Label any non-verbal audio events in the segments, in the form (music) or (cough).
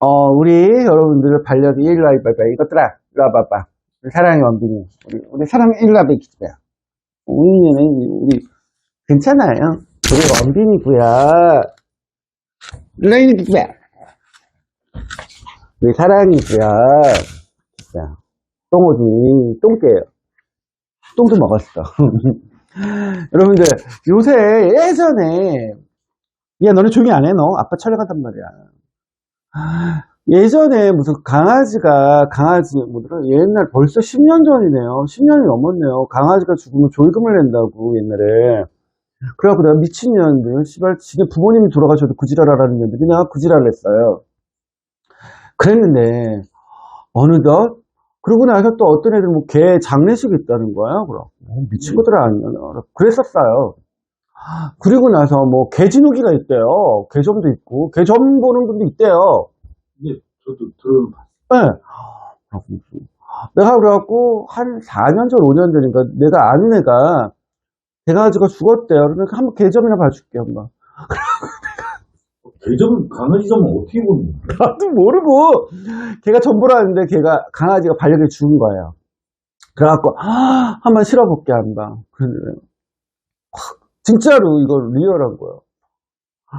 어, 우리 여러분들 반려견 일로 와봐봐. 이것들아, 일로 와봐봐. 사랑의 원빈이. 우리, 우리 사랑 일로 와봐, 기집애야. 우리는, 우리, 괜찮아요. 우리 원빈이고요. 라인이 기집애. 우리 사랑이고요. 자, 똥오지, 똥개요. 똥도 먹었어. (laughs) 여러분들, 요새, 예전에, 야, 너네 조용히 안 해, 너. 아빠 촬영한단 말이야. 예전에 무슨 강아지가, 강아지, 뭐더라, 옛날 벌써 10년 전이네요. 10년이 넘었네요. 강아지가 죽으면 조의금을 낸다고, 옛날에. 그래갖고 내가 미친년들, 씨발, 지네 부모님이 돌아가셔도 구지랄하라는 년들이 내가 구지랄을 했어요. 그랬는데, 어느덧, 그러고 나서 또 어떤 애들 뭐 개 장례식이 있다는 거야. 그럼 어, 미친 것들 아니야. 그랬었어요. 그리고 나서 뭐 개진우기가 있대요. 개점도 있고 개점 보는 분도 있대요. 이게 저도 들어봤어요. 네. 내가 그래갖고 한 4년 전, 5년 전인가 내가 아는 애가 개가지가 죽었대요. 그러니까 한번 개점이나 봐줄게 한번. 개점, 강아지 점은 어떻게 보는 거예요? (laughs) 나도 모르고 걔가 전보라는데 걔가 강아지가 반려견 죽은 거예요. 그래갖고 아, 한번 실어볼게 한번. 그랬는데 진짜로 이거 리얼한 거예요.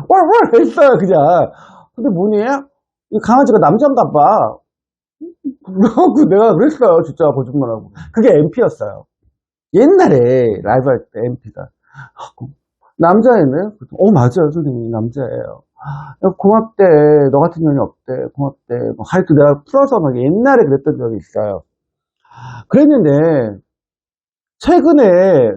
왈왈 했어요 그냥. 근데 뭐니? 이 강아지가 남자인가 봐. 그래갖고 내가 그랬어요 진짜 거짓말하고. 그게 MP였어요. 옛날에 라이브 할 때 MP가. 남자애네? 어 맞아요 선생님 남자예요. 야, 고맙대. 너 같은 년이 없대. 고맙대. 뭐 하여튼 내가 풀어서 막 옛날에 그랬던 적이 있어요. 그랬는데, 최근에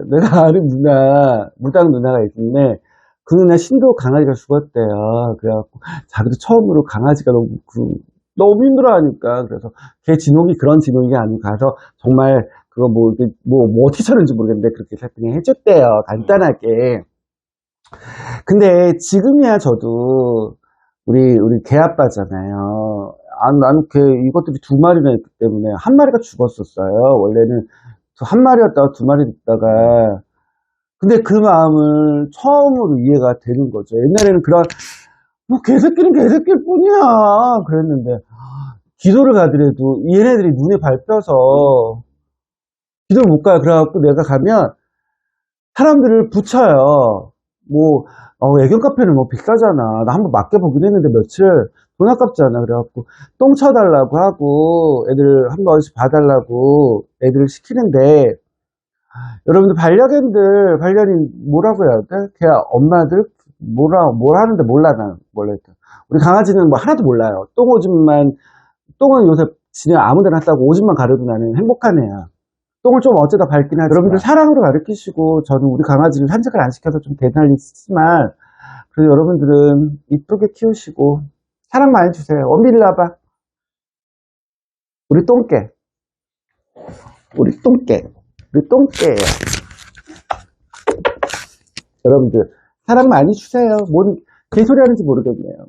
내가 (laughs) 아는 누나, 무당 누나가 있는데, 그 누나 신도 강아지가 죽었대요. 그래갖고, 자기도 처음으로 강아지가 너무, 그, 너무 힘들어 하니까, 그래서, 걔 진옥이 그런 진옥이 아니고 가서, 정말, 그거 뭐, 뭐, 뭐 어떻게 쳤는지 모르겠는데, 그렇게 세팅해 해줬대요. 간단하게. 근데 지금이야 저도 우리 우리 개 아빠잖아요. 아, 나는 개 이것들이 두 마리나 있기 때문에 한 마리가 죽었었어요. 원래는 저 한 마리였다가 두 마리 있다가 근데 그 마음을 처음으로 이해가 되는 거죠. 옛날에는 그런 뭐 개새끼는 개새끼일 뿐이야 그랬는데 기도를 가더라도 얘네들이 눈에 밟혀서 기도를 못 가요. 그래갖고 내가 가면 사람들을 붙여요. 뭐, 어, 애견 카페는 뭐 비싸잖아. 나 한번 맡겨보긴 했는데 며칠 돈 아깝잖아. 그래갖고 똥 쳐달라고 하고 애들 한 번씩 봐달라고 애들을 시키는데 여러분들 반려견들, 반려이 뭐라고 해야 돼? 걔 엄마들 뭐라, 뭘 하는데 몰라, 난. 일단. 우리 강아지는 뭐 하나도 몰라요. 똥 오줌만, 똥은 요새 진짜 아무 데나 싸고 오줌만 가려도 나는 행복한 애야. 똥을 좀 어쩌다 밟긴 하지. 여러분들 사랑으로 가르치시고, 저는 우리 강아지를 산책을 안 시켜서 좀 대단하지만, 그래도 여러분들은 이쁘게 키우시고, 사랑 많이 주세요. 원빈 일로 와봐. 우리 똥개. 우리 똥개. 우리 똥개예요. 여러분들, 사랑 많이 주세요. 뭔 개소리 하는지 모르겠네요.